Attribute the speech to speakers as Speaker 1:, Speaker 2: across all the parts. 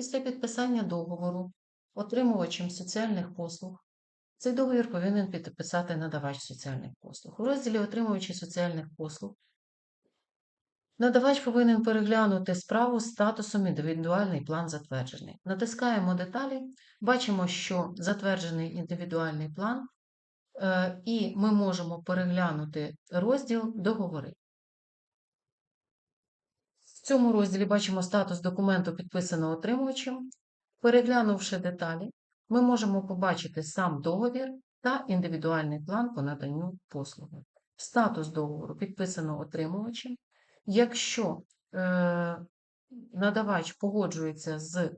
Speaker 1: Після підписання договору отримувачем соціальних послуг цей договір повинен підписати надавач соціальних послуг. У розділі отримувачі соціальних послуг надавач повинен переглянути справу з статусом індивідуальний план затверджений. Натискаємо деталі, бачимо, що затверджений індивідуальний план, е, і ми можемо переглянути розділ договори. Цьому розділі бачимо статус документу, підписаного отримувачем. Переглянувши деталі, ми можемо побачити сам договір та індивідуальний план по наданню послуги. Статус договору підписано отримувачем. Якщо е, надавач погоджується з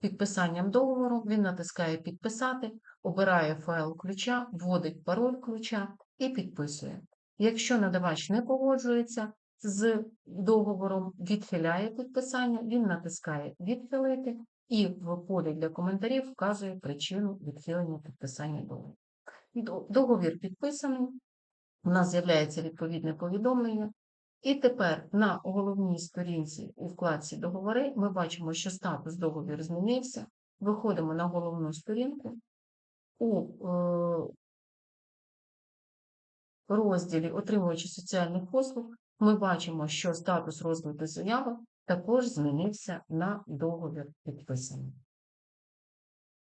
Speaker 1: підписанням договору, він натискає Підписати, обирає файл ключа, вводить пароль ключа і підписує. Якщо надавач не погоджується з договором, відхиляє підписання, він натискає Відхилити і в полі для коментарів вказує причину відхилення підписання договору. Договір підписаний, у нас з'являється відповідне повідомлення. І тепер на головній сторінці у вкладці договори ми бачимо, що статус договору змінився. Виходимо на головну сторінку. У е, розділі Отримувачі соціальних послуг ми бачимо, що статус розгляду заяви також змінився на договір підписаний.